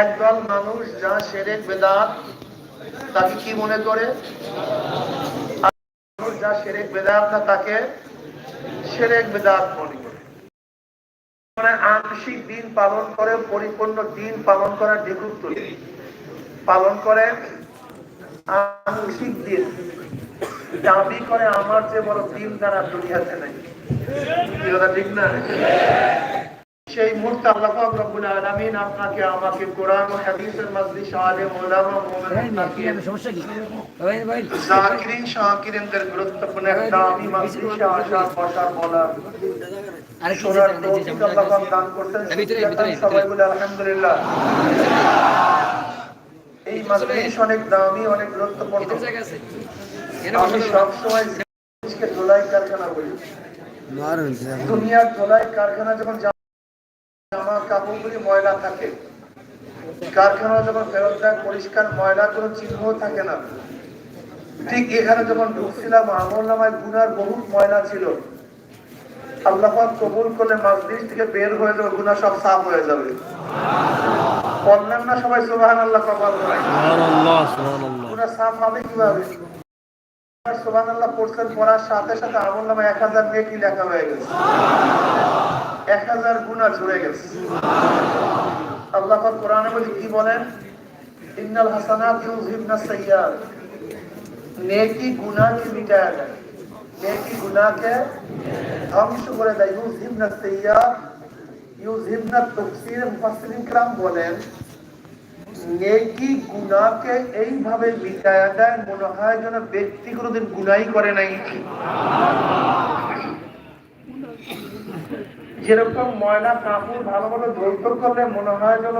একদল মানুষ যা সেরেক বেদাত, তাকে কি মনে করে? যা সেরেক বেদাত না, তাকে সেরেক বেদাত মনে করে। মানে আংশিক দিন পালন করে, পরিপূর্ণ দিন পালন করার তৈরি পালন করে আংশিক দিন। দাবি করে আমার যে বড় দিন দ্বারা দুনিয়াতে নাই। কথা ঠিক না? সেই মুহূর্তে আল্লাহ রব্বুল আলামিন আপনাকে আমাকে কোরআন ও হাদিসের মজলিস আলেম ওলামা মুমিন তাকিয়ে সমস্যা কি? ভাই ভাই জাকিরিন শাকিরিনদের গুরুত্বপূর্ণ একটা আমি মজলিসে আসা বসা বলা আরেক কিছু শোনার জানেন যে তৌফিক আল্লাহ দান করতেন ভিতরে, ভিতরে, সবাই বলে আলহামদুলিল্লাহ। এই মজলিস অনেক দামি অনেক গুরুত্বপূর্ণ। আমি সবসময় জিনিসকে ধোলাই কারখানা বলি। দুনিয়ার ধোলাই কারখানা যখন জামা কাপড়গুলি ময়লা থাকে কারখানা যখন ফেরত দেয় পরিষ্কার ময়লা কোনো চিহ্ন থাকে না। ঠিক এখানে যখন ঢুকছিলাম আমল নামায় গুনার বহুত ময়লা ছিল। আল্লাহ পাক কবুল করলে মাজলিস থেকে বের হয়ে যাবে গুনা সব সাফ হয়ে যাবে। বললেন না সবাই সুবহানাল্লাহ কবুল করে সুবহানাল্লাহ সুবহানাল্লাহ। গুনাহ সাফ হবে কীভাবে? সুবহানাল্লাহ পড়ছেন পড়ার সাথে সাথে আমল নামায় এক হাজার নেকি লেখা হয়ে গেছে এক হাজার গুণা ঝরে গেছে আল্লাহ পাক কোরআনে বলি কি বলেন ইন্নাল হাসানাত ইউযহিবনা সাইয়্যাত নেকি গুনাহকে মিটায় দেয় নেকি গুনাহকে ধ্বংস করে দেয় ইউযহিবনা সাইয়্যাত ইউযহিবনা তাফসীর মুফাসসিরিন کرام বলেন নেকি গুনাহকে এইভাবে মিটায় দেয়, মনে হয় যেন ব্যক্তি কোনোদিন গুনাই করে নাই। যেরকম ময়লা কাপড় ভালো মতো ধৈর্য করলে মনে হয় যেন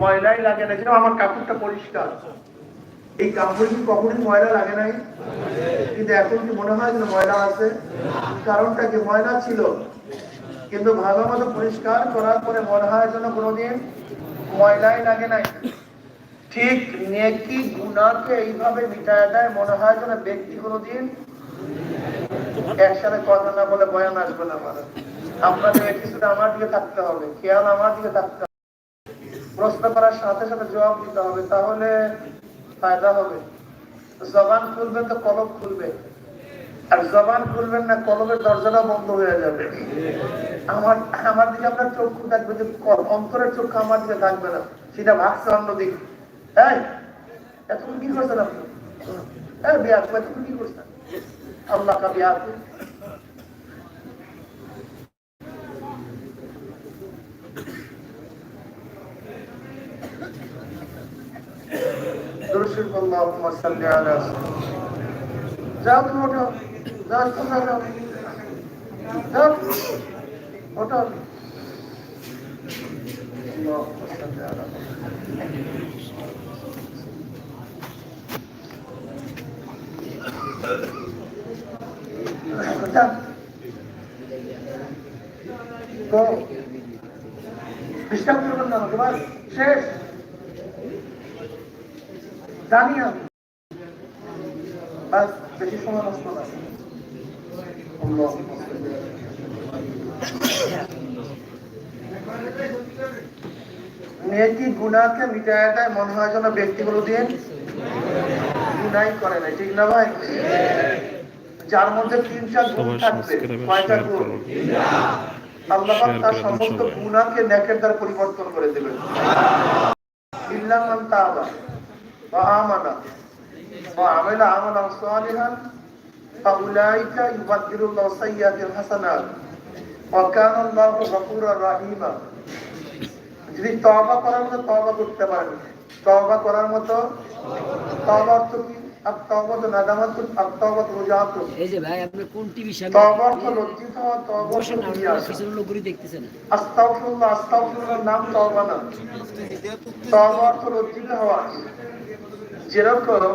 ময়লাই লাগে না যেন আমার কাপড়টা পরিষ্কার। এই কাপড় কি কখনই ময়লা লাগে নাই? কিন্তু এখন কি মনে হয় যেন ময়লা আছে? কারণটা কি ময়লা ছিল? কিন্তু ভালো মতো পরিষ্কার করার পরে মনে হয় যেন কোনোদিন ময়লাই লাগে নাই? ঠিক নেকি গুনাকে এইভাবে মিটায় দেয়, মনে হয় যেন ব্যক্তি কোনোদিন একসাথে কথা না বলে বয়ান আসবে না আমার আপনাদের কিছুটা আমার দিকে থাকতে হবে, খেয়াল আমার দিকে থাকতে হবে। প্রশ্ন করার সাথে সাথে জবাব দিতে হবে, তাহলে ফায়দা হবে। জবান খুলবে তো কলম খুলবে। আর জবান করবেন না, কলমের দরজাটা বন্ধ হয়ে যাবে। আমার আমার দিকে আপনার চক্ষু থাকবে যে অন্তরের চক্ষু আমার দিকে থাকবে না। সেটা ভাগছে অন্যদিকে। হ্যাঁ এতক্ষণ কি করছেন আপনি? হ্যাঁ বিয়া এতক্ষণ কি করছেন? আল্লাহ কা বিয়া যাও তুমি ওঠো। দশ পনেরো দশ পটল তো বিশ্রাম করবেন না তোমার শেষ জানি আমি বেশি সময় নষ্ট না নেকি মিটায় দেয় মনে হয় যেন ব্যক্তিগুলো দিন গুনাই করে না ঠিক না ভাই? যার মধ্যে তিন চার গুণ থাকবে কয়টা গুণ? আল্লাহ তার সমস্ত গুণাকে নেকের দ্বারা পরিবর্তন করে দেবেন। ইল্লা মান তাবা ওয়া আমানা ওয়া আমিলা আমালান সালিহান ফাউলাইকা ইউবাদদিলুল্লাহু সাইয়্যাতিল হাসানাত ওয়া কানা আল্লাহু গফুরার রাহিমা যদি তওবা করার মতো তওবা করতে পারেন। তওবা করার মতো তওবা কি? আর তওবা তো নাদামাত আর তওবা তো রুজাত এই যে ভাই আপনি কোন টিভি সামনে তওবা লজ্জিত হওয়া তওবা বসেন না আস্তাগফিরুল্লাহ আস্তাগফিরুল্লাহর নাম তওবা না। তওবা লজ্জিত হওয়া। যেরকম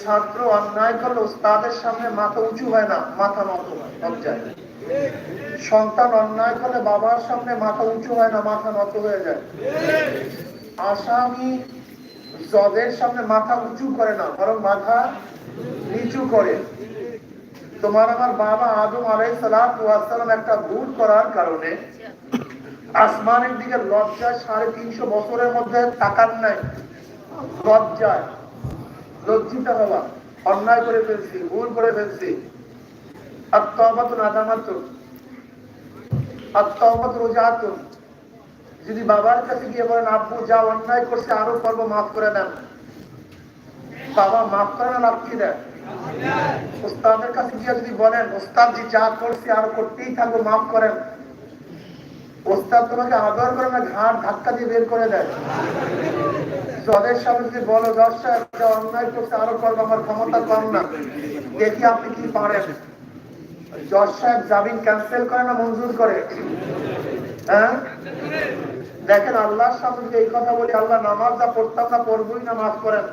ছাত্র অন্যায় করলে উস্তাদের সামনে মাথা উঁচু হয় না, মাথা নত হয় লজ্জায় সন্তান অন্যায় করলে বাবার সামনে মাথা উঁচু হয় না, মাথা নত হয়ে যায়। আসামি জজের সামনে মাথা উঁচু করে না, বরং মাথা নিচু করে। তোমার আমার বাবা আদম আলাই সালাম একটা ভুল করার কারণে আসমানের দিকে লজ্জায় সাড়ে তিনশো বছরের মধ্যে তাকান নাই। লজ্জায়। লজ্জিত হওয়া অন্যায় করে ফেলছি, ভুল করে ফেলছি। আত্মবাত নাদামাত আত্মবাত রোজাত যদি বাবার কাছে গিয়ে বলেন, আব্বু, যা অন্যায় করছে, আরও করব, মাফ করে দেন। বাবা মাফ করে না, লাভ কি দেয় ওস্তাদের কাছে গিয়ে যদি বলেন, ওস্তাদ জি যা করছে, আর করতেই থাকব, মাফ করেন। ওস্তাদ তোমাকে আদর করে না ঘাট ধাক্কা দিয়ে বের করে দেয়। জলের বলো সাহেব অন্যায় আরও করব, আমার ক্ষমতা কম না। দেখি আপনি কি পারেন। জামিন ক্যান্সেল করে না মঞ্জুর করে? হ্যাঁ? দেখেন, আল্লাহর এই কথা বলি, আল্লাহ নামাজ যা পড়তাম না পড়বই না, মাফ করেন।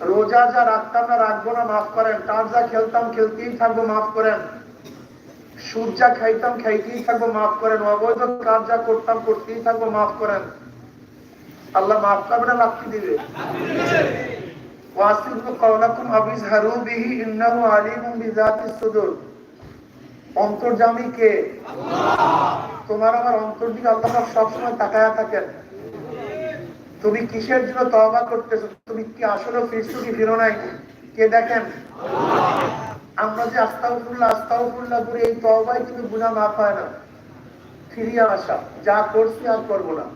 রোজা যা রাখতাম না রাখব না, মাফ করেন। তার যা খেলতাম, খেলতেই থাকব, মাফ করেন। সুদ যা খাইতাম, খাইতেই থাকব, মাফ করেন। অবৈধ কাজ যা করতাম, করতেই থাকব, মাফ করেন। আল্লাহ মাফ করবে না দিবে কওলাকুম বিহি ইন্নাহু বিযাতিস সুদূর। অন্তর্জামী কে? তোমার আমার অন্তর দিকে আল্লাহ পাক সবসময় তাকায়া থাকেন। তুমি কিসের জন্য তওবা করতেছো? তুমি কি আসলে ফিরছো কি ফিরো নাই? কে দেখেন? আমরা যে আস্তাগফিরুল্লাহ আস্তাগফিরুল্লাহ করে এই তওবাই তুমি গুনাহ মাফ হয় না। ফিরিয়ে আসা যা করছি আর করব না।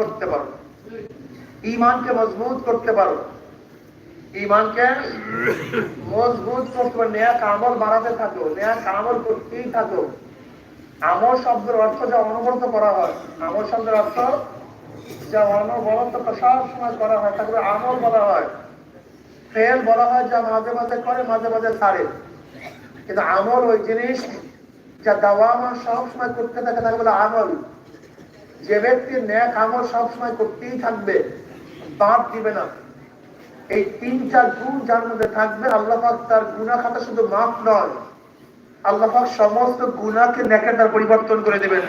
করতে পারো, ঈমানকে মজবুত করতে পারো, ঈমানকে মজবুত করতে পারো নেয়া আমল বাড়াতে থাকো নেয়া আমল করতেই থাকো। আমল শব্দের অর্থ যা অনবরত করা হয়, আমল শব্দের অর্থ যা অনবরত সব সময় করা হয়, তাকে আমল বলা হয়। ফেল বলা হয় যা মাঝে মাঝে করে, মাঝে মাঝে ছাড়ে। কিন্তু আমল ওই জিনিস যা দাওয়ামা সব সময় করতে থাকে তাকে বলে আমল। যে ব্যক্তি ন্যাক আমল সব সময় করতেই থাকবে, বাদ দিবে না। এই তিন, চার গুণ যার মধ্যে থাকবে আল্লাহাক তার গুণা খাতা শুধু মাফ নয় আল্লাহাক সমস্ত গুণাকে নেকের দ্বার পরিবর্তন করে দেবেন।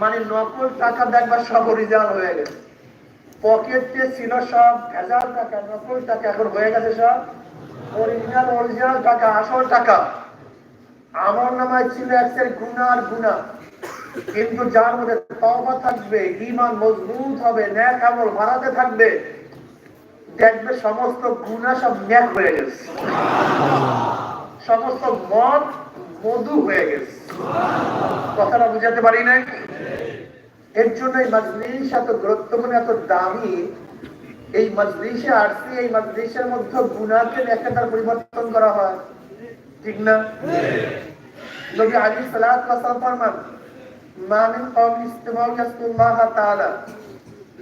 মানে নকল টাকা দেখবার সব অরিজিনাল হয়ে গেছে। পকেটে ছিল সব ভেজাল টাকা, নকল টাকা এখন হয়ে গেছে সব অরিজিনাল অরিজিনাল টাকা, আসল টাকা। আমার নামায় ছিল গুণা আর গুণা। কিন্তু যার মধ্যে তওবা থাকবে, ঈমান মজবুত হবে ন্যাক আমল বাড়াতে থাকবে, দেখবে সমস্ত গুণা সব ন্যাক হয়ে গেছে। সমস্ত মদ মধু হয়ে গেছে। কথাটা বুঝাতে পারি নাই? এর জন্য এই মজলিস এত গুরুত্বপূর্ণ, এত দামি। এই মজলিসে আসছি, এই মজলিসের মধ্যে গুণাকে নেকাটার পরিবর্তন করা হয়। ঠিক না নবী আলী সালাত ওয়াসালাম ফরমান মা মিন কওমিন ইসতামাউ ইয়াসকুল্লাহ তাআলা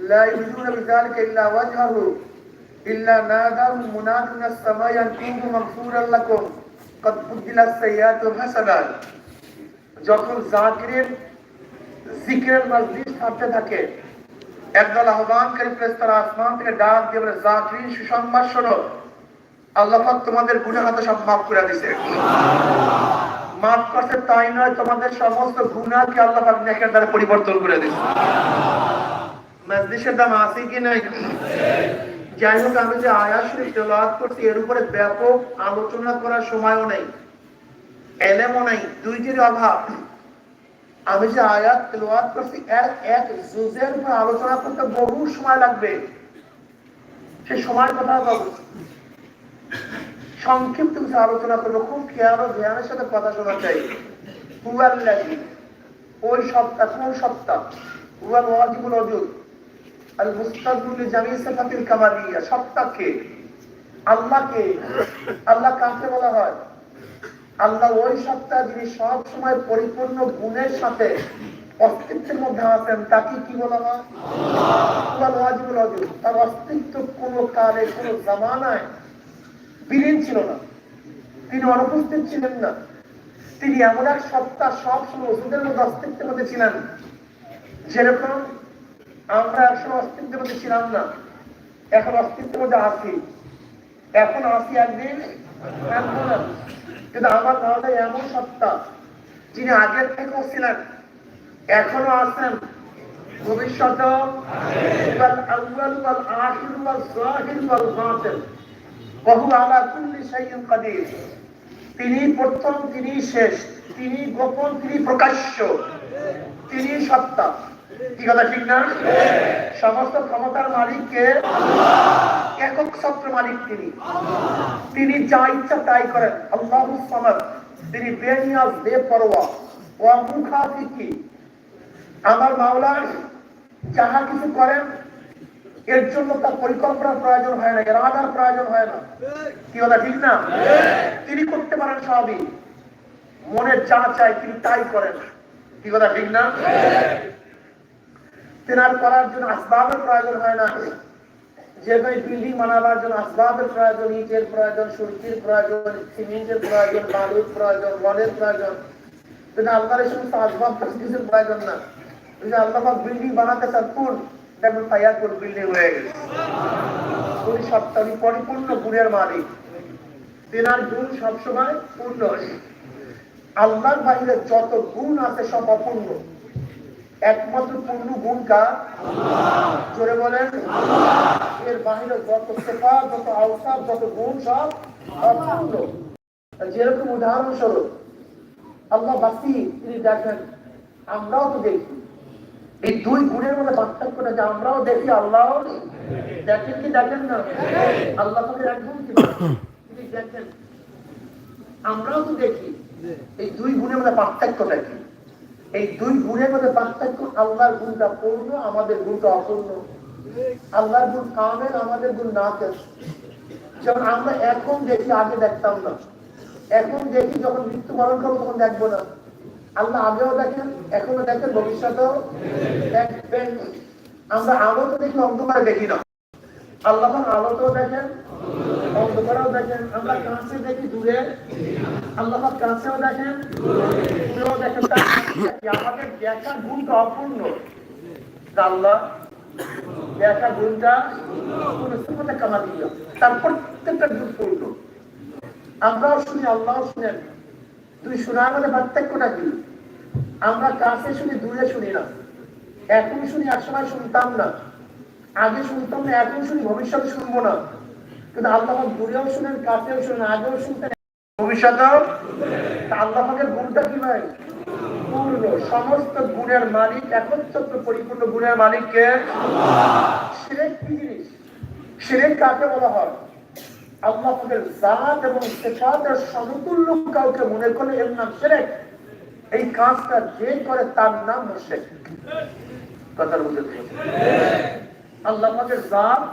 লা ইউরিদুনা বিযালিকা ইল্লা ওয়াজহাহু ইল্লা নাদাহু মুনাদিন মিনাস সামাই আন কুনু মাগফুরান লাকুম কদ বুদ্দিলাস সাইয়্যাতু হাসানাত যখন জাকিরের জিকিরের মজলিস থাকতে থাকে একদল আহ্বানকারী ফেরেশতারা আসমান থেকে ডাক দিয়ে বলে জাকিরিন সুসংবাদ শোনো আল্লাহ তোমাদের হাতে সব মাফ করে দিয়েছে মাফ করছে তাই নয়, তোমাদের সমস্ত গুনাহকে আল্লাহ নেকের দ্বারা পরিবর্তন করে দিয়েছে মজলিসের দাম আছে কি নাই? যাই হোক, আমি যে তেলাওয়াত করছি, এর উপরে ব্যাপক আলোচনা করার সময়ও নেই, এলেমও নাই দুইটির অভাব। আমি যে আয়াত করছি, এর এক জুজের উপর আলোচনা করতে বহু সময় লাগবে। সে সময় কথা সংক্ষিপ্ত কিছু আলোচনা করব। খুব খেয়াল ধ্যানের সাথে কথা শোনা চাই হুয়াল লাগি ওই সপ্তাহ কোন সপ্তাহ? হুয়াল ওয়াজিবুল অজুদ আল মুস্তাদুল জামি সিফাতিল কামালিয়া। সপ্তাহকে আল্লাহকে। আল্লাহ কাকে বলা হয়? আল্লাহ ওই সপ্তাহ যিনি সব সময় পরিপূর্ণ গুণের সাথে অস্তিত্বের মধ্যে আছেন তাকে কি বলা হয়? তার অস্তিত্ব কোন কালে কোন জামানায় বিলীন ছিল না। তিনি অনুপস্থিত ছিলেন না। তিনি এমন এক সত্তা সব সময় ওষুধের মধ্যে অস্তিত্বের মধ্যে ছিলেন যেরকম আমরা একসময় অস্তিত্বের মধ্যে ছিলাম না এখন অস্তিত্বের মধ্যে আছি। এখন আসি একদিন থাকব না। কিন্তু আমার মনে এমন সত্তা যিনি আগের থেকেও ছিলেন এখনও আছেন। আখির বাতিন ওয়া হুয়া আলা কুল্লি কাদির। তিনি প্রথম তিনি শেষ তিনি গোপন তিনি প্রকাশ্য তিনি সত্তা। কি কথা ঠিক না? সমস্ত ক্ষমতার মালিককে একক সত্র মালিক তিনি। তিনি যা ইচ্ছা তাই করেন। আল্লাহ সামাদ। তিনি বেনিয়াজ বেপরোয়া ও মুখাফিকি আমার মাওলা যাহা কিছু করেন এর জন্য তার পরিকল্পনার প্রয়োজন হয় না এরাদার প্রয়োজন হয় না। কি কথা, ঠিক না? তিনি করতে পারেন সবই। মনে যা চায় তিনি তাই করেন। কি কথা, ঠিক না? তেনার করার জন্য আসবাবের প্রয়োজন হয় না। যে বিল্ডিং বানাবার জন্য আসবাবের প্রয়োজন, ইটের প্রয়োজন, সুরকির প্রয়োজন, সিমেন্টের প্রয়োজন, বালুর প্রয়োজন, রডের প্রয়োজন। কিন্তু আল্লাহর সমস্ত আসবাব কিছুর প্রয়োজন না। আল্লাহ বিল্ডিং বানাতে চান, কোন দেখবেন তাইয়ার বিল্ডিং হয়ে গেছে উনি সত্তা পরিপূর্ণ গুণের মালিক। তেনার গুণ সবসময় পূর্ণ আল্লাহর বাহিরে যত গুণ আছে সব অপূর্ণ। একমাত্র পূর্ণ গুণ কার? জোরে বলেন। এর বাহিরে যত সেফা যত আওসাফ যত গুণ সব অপূর্ণ। যেরকম উদাহরণস্বরূপ, আল্লাহ বাসি, তিনি দেখেন, আমরাও তো দেখি। এই দুই গুণের মধ্যে পার্থক্যটা যে আমরাও দেখি আল্লাহ দেখেন কি দেখেন না? আল্লাহ দেখেন। আমরাও তো দেখি। এই দুই গুণের মধ্যে পার্থক্যটা কি এই দুই গুণের মধ্যে পার্থক্য আল্লাহর গুণটা পূর্ণ, আমাদের গুণটা অপূর্ণ। আল্লাহর গুণ কামের আমাদের গুণ না যেমন আমরা এখন দেখি, আগে দেখতাম না। এখন দেখি, যখন মৃত্যুবরণ করব, তখন দেখব না। আল্লাহ আগেও দেখেন এখনও দেখেন, ভবিষ্যতেও দেখবেন। আমরা আলো তো দেখি, অন্ধকারে দেখি না। আল্লাহ আলোতেও দেখেন, অন্ধকারেও দেখেন। আমরা কাছে দেখি, দূরে। আল্লাহ কাছেও দেখেন, দূরেও দেখেন। মানে? আমাদের দেখা গুণটা অপূর্ণ। আল্লাহ দেখা গুণটা কামা দিল তার প্রত্যেকটা গুণ পূর্ণ। আমরাও শুনি আল্লাহ শুনেন। তুই শোনার মধ্যে পার্থক্যটা কি? আমরা কাছে শুনি, দূরে শুনি না। এখন শুনি একসময় শুনতাম না। আগে শুনতাম না, এখন শুনি, ভবিষ্যতে শুনব না। কিন্তু আল্লাহ দূরেও শুনেন, কাছেও শুনেন, আগেও শুনতেন। ভবিষ্যতেও? তা আল্লাহ পাকের গুণটা কি ভাই? পূর্ণ, সমস্ত গুণের মালিক, একচ্ছত্র পরিপূর্ণ গুণের মালিককে সিরেক কি জিনিস? সিরেক কাকে বলা হয়? আল্লাহ পাকের জাত এবং সেফাতের সমতুল্য কাউকে মনে করলে এর নাম সিরেক। এই কাজটা যে করে তার নাম মুশরিক কথার বুঝতে আল্লাহ পাকের জাত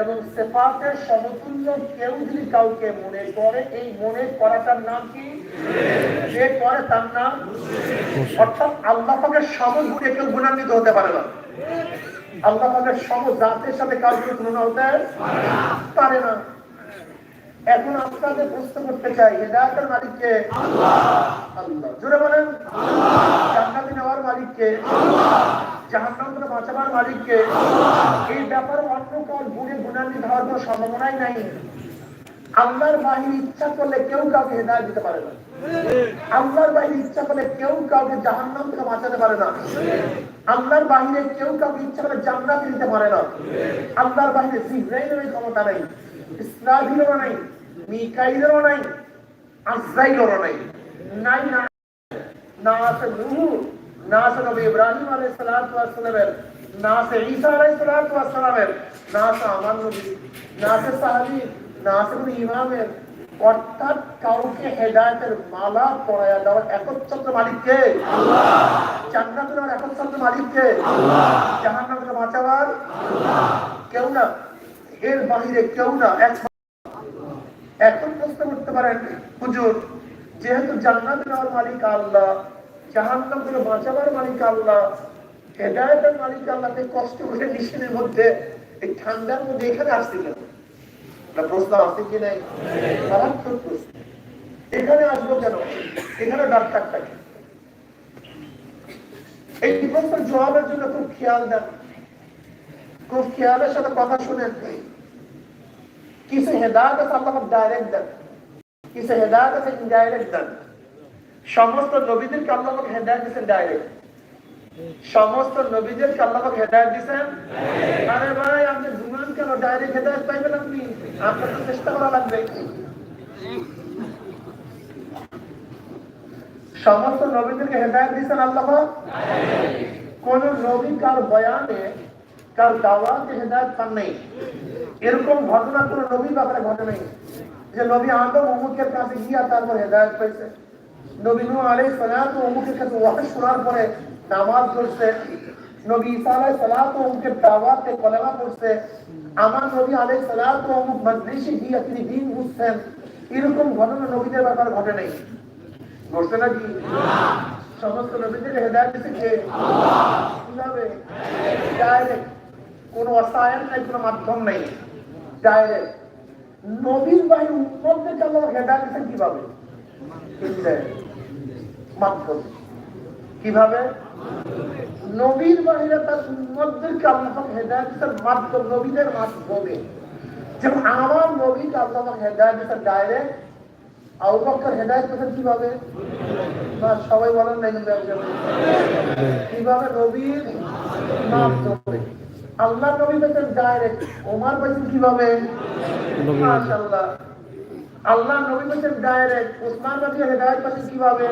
এবং সেফাতের সমতুল্য কেউ যদি কাউকে মনে করে এই মনে করাটার নাম কি? যে করে তার নাম অর্থাৎ আল্লাহ পাকের সমগুণে কেউ গুণান্বিত হতে পারে না। আল্লাহ পাকের সম জাতের সাথে কাউকে তুলনা হতে পারে না। এখন আপনাদের প্রশ্ন করতে চাই হেদায়তের মালিককে জোরে বলেন। জান্নাতে নেওয়ার মালিককে জাহান্নাম থেকে বাঁচাবার মালিককে, এই গুণান্বিত হওয়ার কোনো সম্ভাবনাই নাই। আল্লাহর বাহিনী ইচ্ছা করলে কেউ কাউকে হেদায়ত দিতে পারে না। আল্লাহর বাহিনী ইচ্ছা করলে কেউ কাউকে জাহান্নাম থেকে বাঁচাতে পারে না। আল্লাহর বাহিরে কেউ কাউকে ইচ্ছা করে জান্নাত দিতে পারে না। আল্লাহর বাহিরে ক্ষমতা নাই ইসরাফিলেরও নাই মিকাইলেরও নাই আজরাইলেরও নাই। নাই না না আছে নূহ না আছে নবী ইব্রাহিম আলাইহিস সালাতু ওয়াস সালামের না আছে ঈসা আলাইহিস সালাতু ওয়াস সালামের না আছে আমার নবী না আছে সাহাবী না আছে কোনো ইমামের। অর্থাৎ কাউকে হেদায়েতের মালা পরায়া দেওয়ার একচ্ছত্র মালিককে জান্নাতের দেওয়ার একচ্ছত্র মালিককে জাহান্নাম থেকে বাঁচাবার? কেউ না এর বাহিরে কেউ না এক করতে পারেন। হুজুর, যেহেতু জান্নাত নেওয়ার মালিক আল্লাহ, জাহান্নাম থেকে বাঁচাবার মালিক আল্লাহ, হেদায়তের মালিক আল্লাহকে কষ্ট করে নিশিনের মধ্যে, এই ঠান্ডার মধ্যে এখানে আসছিলেন প্রশ্ন আছে কি নাই? মারাত্মক প্রশ্ন। এখানে আসব কেন? এখানে ডাক্তার থাকে এই প্রশ্নের জবাবের জন্য খুব খেয়াল দেন। খুব খেয়ালের সাথে কথা শুনেন। কিছু হেদায়ত আল্লাহ ডাইরেক্ট দেন। কিছু হেদায়ত আছে ইনডাইরেক্ট দেন সমস্ত নবীদেরকে আল্লাহ হেদায়ত দিয়েছেন ডাইরেক্ট সমস্ত নবীদেরকে আল্লাহ হেদায়েত দিয়েছেন? আরে ভাই, আপনি ঘুমান কেন? ডাইরেক্ট হেদায়েত পাইবেন আপনি? আপনার তো চেষ্টা করা লাগবে। সমস্ত নবীদেরকে হেদায়েত দিয়েছেন আল্লাহ কোন নবী কার বয়ানে, কার দাওয়াতে হেদায়েত পান নেই। এরকম ঘটনা কোন নবীর ব্যাপারে ঘটে নেই। যে নবী আদম অমুকের কাছে গিয়া তারপর হেদায়েত পাইছে। নবী নূহ আলাইহিস সালাতু অমুকের কাছে ওয়াহী শোনার পরে নামাজ পড়ছে। নবী ঈসা আলাইহিস সালাতু অমুকের দাওয়াতে কলেমা পড়ছে। আমার নবী আলাইহিস সালাতু অমুক মজলিসে গিয়া তিনি দিন বুঝছেন। এরকম ঘটনা নবীদের ব্যাপারে ঘটে নেই। ঘটছে নাকি? সমস্ত নবীদের হেদায়েত দিতে কে? কীভাবে? ডাইরেক্ট কোনো অসায়ন নাই কোনো মাধ্যম নেই। ডাইরেক্ট নবীর বাহিনী উন্মতদেরকে আল্লাহ হেদায়েত দিচ্ছেন কীভাবে? কীভাবে? নবীর বাহিরে তার উন্মতদেরকে আল্লাহ দিচ্ছেন মাধ্যম নবীদের মাধ্যমে যেমন আমার নবীকে আল্লাহ হেদায়েত দিচ্ছেন ডাইরেক্ট আবু বকর হেদায়েত দিচ্ছেন কীভাবে? সবাই বলেন কীভাবে? নবীর মাধ্যমে আল্লাহ নবী পেয়েছেন ডাইরেক্ট ওমার পেয়েছেন কীভাবে। মাশাআল্লাহ। আল্লাহ নবী পেয়েছেন ডাইরেক্ট ওসমান নবী হেদায়েত পেয়েছেন কীভাবে?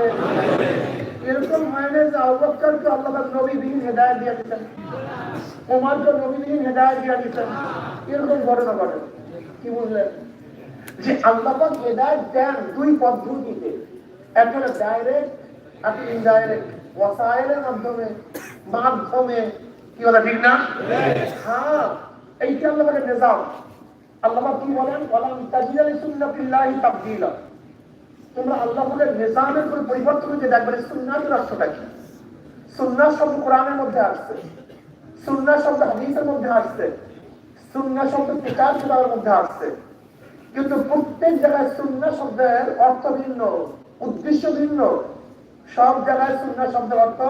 এরকম হয় না যে বকরকে আল্লাহ পাক নবী বিহীন হেদায়েত দিয়ে দিতেন। ওমারকে নবী বিহীন হেদায়েত দিয়ে দিতেন। এরকম ঘটনা ঘটে। কি বুঝলেন? যে আল্লাহ পাক হেদায়েত দেন দুই পদ্ধতিতে। একটা হলো ডাইরেক্ট আর ইনডাইরেক্ট ওয়াসাইলের মাধ্যমে মাধ্যমে কি বলে ঠিক না? হ্যাঁ এইটা আল্লাহ পাকের নিজাম আল্লাহ পাক কি বলেন? ওয়ালাম তাজিদা লিসুন্নাতিল্লাহি তাবদীলা। তোমরা আল্লাহ পাকের নিজামের কোনো পরিবর্তন যে দেখবে সুন্নাতের অর্থটা কি। সুন্নাহ শব্দ কোরআনের মধ্যে আসছে। সুন্নাহ শব্দ হাদিসের মধ্যে আসছে। সুন্নাহ শব্দ কিতাব কিতাবের মধ্যে আসছে। কিন্তু প্রত্যেক জায়গায় সুন্নাহ শব্দের অর্থ ভিন্ন উদ্দেশ্য ভিন্ন। সব জায়গায় সুন্নাহ শব্দের অর্থ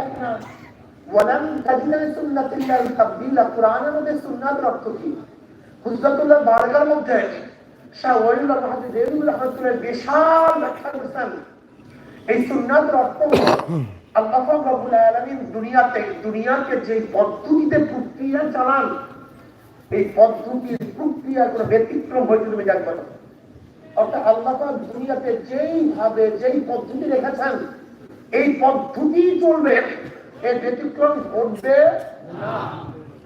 এক না। ওয়ালাম কোরআনের মধ্যে সুন্নাতের অর্থ কি? বারগার মধ্যে শাহ রহমতুল্লাহ বিশাল ব্যাখ্যা করেছেন। এই সুন্নাতের অর্থ আল্লাহ আলামিন দুনিয়াতে, দুনিয়াকে যে পদ্ধতিতে প্রক্রিয়া চালান, এই পদ্ধতির প্রক্রিয়ার কোনো ব্যতিক্রম হইতে তুমি জানবে না। অর্থাৎ আল্লাহ দুনিয়াতে যেইভাবে যেই পদ্ধতি রেখেছেন, এই পদ্ধতি চলবে। এই ব্যতিক্রম ঘটবে?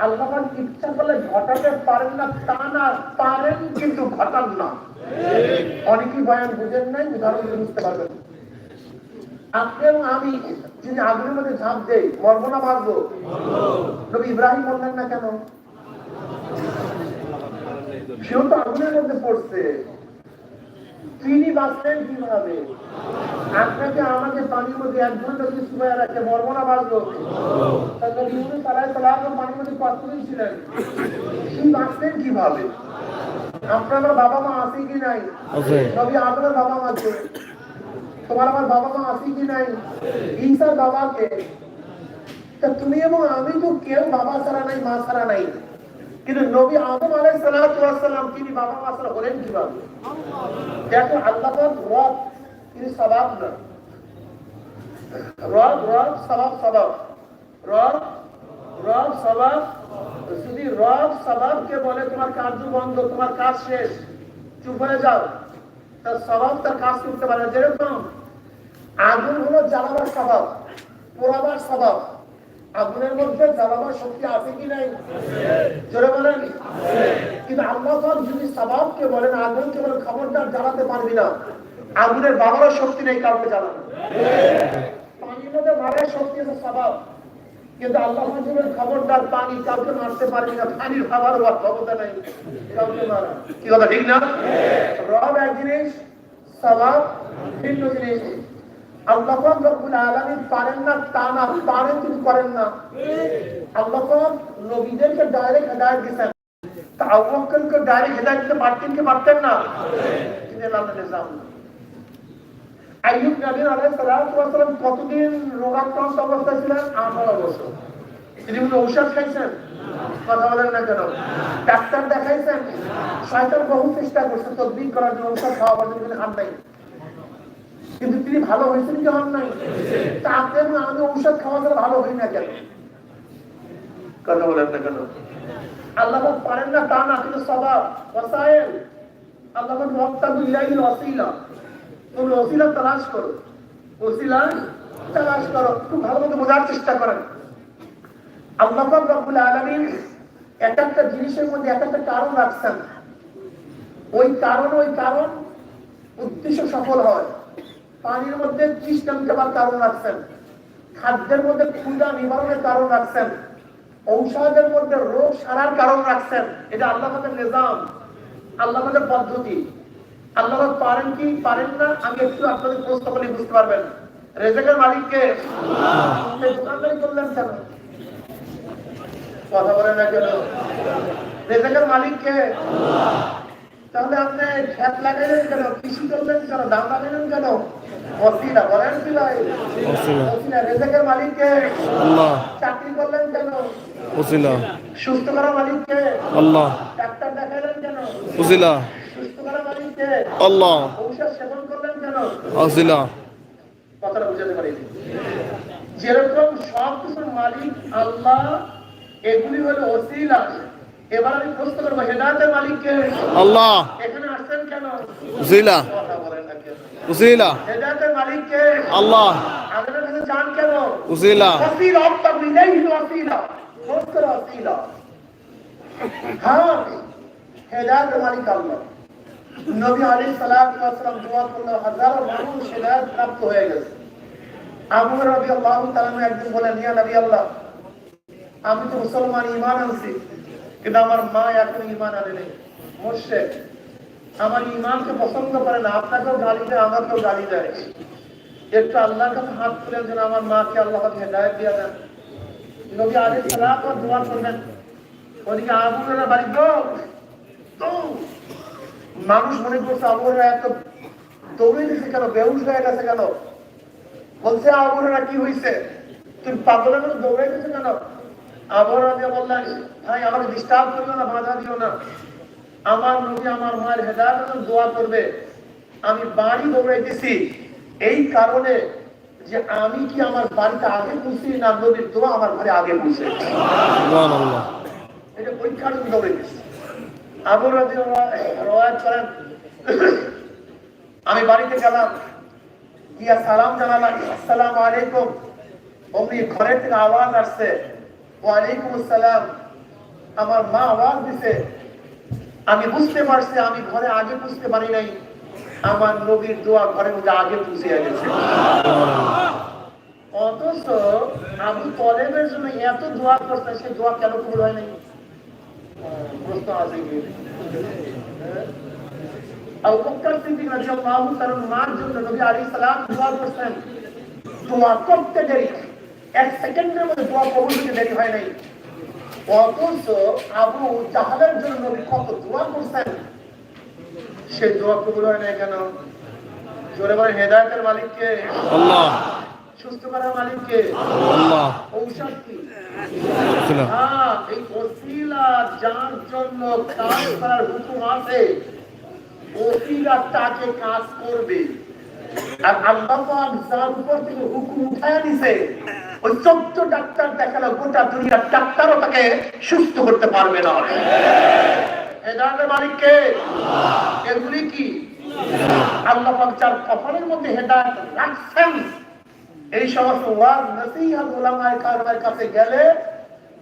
আল্লাহ ইচ্ছা করলে ঘটাতে পারেন না তা না পারেন কিন্তু ঘটান না। অনেকেই বয়ান বুঝেন নাই উদাহরণ বুঝতে পারবেন। আপনি এবং আমি যদি আগুনের মধ্যে ঝাঁপ দেই মরবো না মারবো? নবী ইব্রাহিম বললেন না কেন? সেও তো আগুনের মধ্যে পড়ছে। তিনি বাঁচলেন কীভাবে? আপনাকে আমাকে পানির মধ্যে এক ঘণ্টা যদি শুয়ে রাখে মরবো না তাহলে পানির মধ্যে ছিলেন। তিনি বাঁচলেন কীভাবে? আপনার বাবা মা আছে কি নাই। নবী আদমের বাবা মা আছে তোমার আমার বাবা মা আছে কি নাই? ঈসার বাবাকে তা তুমি এবং আমি তো কেউ বাবা ছাড়া নাই মা ছাড়া নাই। কিন্তু নবী আদম সালাতু সালাম তিনি বাবা মা ছাড়া হলেন কীভাবে? দেখো, আল্লাহ রব, তিনি সবাব না। রব রব সবাব সবাব রব রব সবাব যদি রব সবাবকে বলে, তোমার কার্য বন্ধ, তোমার কাজ শেষ, চুপ হয়ে যাও। তার স্বভাব, তার কাজ করতে পারে। যেরকম আগুন হলো জ্বালাবার স্বভাব, পোড়াবার স্বভাব। আগুনের মধ্যে জ্বালাবার শক্তি আছে কি নাই? জোরে বলেন। কিন্তু আল্লাহ যদি স্বভাবকে বলেন, আগুনকে বলেন, খবরদার জ্বালাতে পারবি না। আগুনের বাবারও শক্তি নেই কাউকে জ্বালানো পানির মধ্যে মারার শক্তি আছে স্বভাব কিন্তু আল্লাহ খবরদার, পানি কাউকে মারতে পারবি না। পানির খাবার ক্ষমতা নাই, কাউকে মারা। কি কথা ঠিক না? রব এক জিনিস স্বভাব ভিন্ন জিনিস। কতদিন রোগাক্রান্ত অবস্থায় ছিলেন? 18 বছর। তিনি ঔষধ খাইছেন? কথা বলেন না কেন? ডাক্তার দেখাইছেন? বহু চেষ্টা করছে তদবির করার জন্য ঔষধ খাওয়াবার জন্য কিন্তু তিনি ভালো হয়েছেন কি হন নাই? তাতে আমি ঔষধ খাওয়া ছাড়া ভালো হই না কেন? কথা বলেন না কেন? আল্লাহ পারেন না তা না কিন্তু স্বভাব ওয়াসাইল। আল্লাহ ওয়াক্তাবু ইলাইহিল ওয়াসিলা। তুমি ওসিলা তালাশ করো। ওসিলা তালাশ করো। খুব ভালো মতো বোঝার চেষ্টা করেন। আল্লাহ রব্বুল আলামিন এক একটা জিনিসের মধ্যে এক একটা কারণ রাখছেন। ওই কারণ ওই কারণ উদ্দেশ্য সফল হয়। পানির মধ্যে তৃষ্ণা মিটাবার কারণ রাখছেন। খাদ্যের মধ্যে ক্ষুদা নিবারণের কারণ রাখছেন। ঔষধের মধ্যে রোগ সারার কারণ রাখছেন। এটা আল্লাহ পাকের নিজাম আল্লাহ পাকের পদ্ধতি। আল্লাহ পারেন কি? পারেন না? আমি একটু আপনাদের প্রশ্ন করলে বুঝতে পারবেন। রেজেকের মালিককে দোকানদারি করলেন কেন? কথা বলেন না কেন? রেজেকের মালিককে তাহলে আপনি খ্যাত লাগাইলেন কেন? কৃষি করলেন কেন? দাম লাগাইলেন কেন? ওসিলা বলেন। ওসিলা রেজেকের মালিককে আল্লাহ। চাকরি করলেন কেন? ওসিলা সুস্থ করা মালিককে আল্লাহ। ডাক্তার দেখাইলেন কেন? ওসিলা সুস্থ করা মালিককে আল্লাহ। ঔষধ সেবন করলেন কেন? ওসিলা কথাটা বুঝাতে পারিনি যেরকম সব কিছুর মালিক আল্লাহ এগুলি হলো ওসিলা এবার আমি প্রশ্ন করব হেদায়তের মালিককে আল্লাহ। এখানে আসছেন কেন? ওসিলা কথা বলেন না কেন ওসিলা হেদায়তের মালিককে আল্লাহ। আমাদের কাছে চান কেন? ওসিলা ওসিলা অর্থাৎ ইলাইহি ওসিলা খোঁজ ওসিলা হ্যাঁ হেদায়তের মালিক আল্লাহ। নবী আলাইহিস সালাতু ওয়াস দোয়া করলে হাজারো মানুষ হেদায়েত প্রাপ্ত হয়ে গেছে। আবু রাদিয়াল্লাহু তাআলা একদিন বলেন ইয়া নবী আল্লাহ আমি তো মুসলমান ঈমান আনছি। কিন্তু আমার মা এখন ঈমান আনে নাই। মুশরিক আমার ঈমানকে পছন্দ করে না আপনাকেও গালি দেয়, আমাকেও গালি দেয়। একটু আল্লাহর কাছে হাত তুলেন যেন আমার মাকে আল্লাহ হেদায়েত দিয়ে দেন। নবী সালাতু ওয়াস দোয়া করলেন ওদিকে আবু হুরায়রা বাড়ি মানুষ মনে করছে আবু এত দৌড়ে গেছে কেন? বেহুশ হয়ে গেছে কেন? বলছে, আবু কি হইছে? তুই পাগলের মতো দৌড়ে গেছে কেন? আবু হুরায়রা বললেন ভাই আমাকে ডিস্টার্ব করিও না বাধা দিও না। আমার নবী আমার মায়ের হেদায়েতের দোয়া করবে। আমি বাড়ি দৌড়াইতেছি। এই কারণে যে আমি কি আমার বাড়িতে আগে পৌঁছি না নবীর দোয়া আমার ঘরে আগে পৌঁছে? এটা পরীক্ষার জন্য দৌড়াইতেছি। আবু রাজি রওয়ায়াত করেন আমি বাড়িতে গেলাম। গিয়া সালাম জানালাম আসসালাম আলাইকুম। অমনি ঘরের থেকে আওয়াজ আসছে। ওয়ালাইকুম আসসালাম। আমার মা আওয়াজ দিছে। আমি বুঝতে পারছি, আমি ঘরে আগে বুঝতে পারি নাই। আমার নবীর দোয়া ঘরের মধ্যে আগে পৌঁছে গেছে। অথচ আবু তলেবের জন্য এত দোয়া করছে, সে দোয়া কেন কবুল হয় নাই? প্রশ্ন আছে? আবু বকর মার জন্য নবী আলাইহিস সালাম দোয়া করছেন। দোয়া করতে দেরি। এক সেকেন্ডের মধ্যে দোয়া কবুল হতে দেরি হয় নাই। অথচ আবু জাহালের জন্য কত দোয়া করছেন। সে দোয়া কবুল হয় নাই কেন? জোরে বলে হেদায়েতের মালিককে। আল্লাহ। সুস্থ করার মালিককে। আল্লাহ। ঔষধ কি? হ্যাঁ, এই ওসিলা যার জন্য কাজ করার হুকুম আছে ওসিলা তাকে কাজ করবে। আর আল্লাহ উপর থেকে হুকুম উঠায় দিছে ওই চোদ্দ ডাক্তার গোটা দুনিয়ার ডাক্তারও তাকে সুস্থ করতে পারবে না। হেদায়তের মালিককে এগুলি কি? আল্লাহ পাক যার কপালের মধ্যে হেদায়ত রাখছেন, এই সমস্ত ওয়াজ কারমের কাছে গেলে,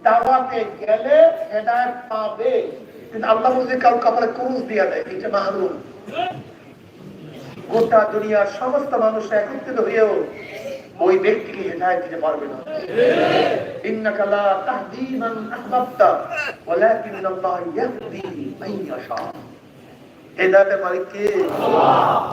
দাওয়াতে গেলে হেদায়েত পাবে। কিন্তু আল্লাহ বুঝে কাল কপালে ক্রুশ দিয়া দেয় এটা মাহরুম। গোটা দুনিয়ার সমস্ত মানুষ একত্রিত হয়েও ওই ব্যক্তিকে হেদায়ত দিতে পারবে না। ইন্নাকা লা আহবাবতা, ওয়ালাকিন আল্লাহ ইয়াহদি মান ইয়াশা। হেদায়েতের মালিক কে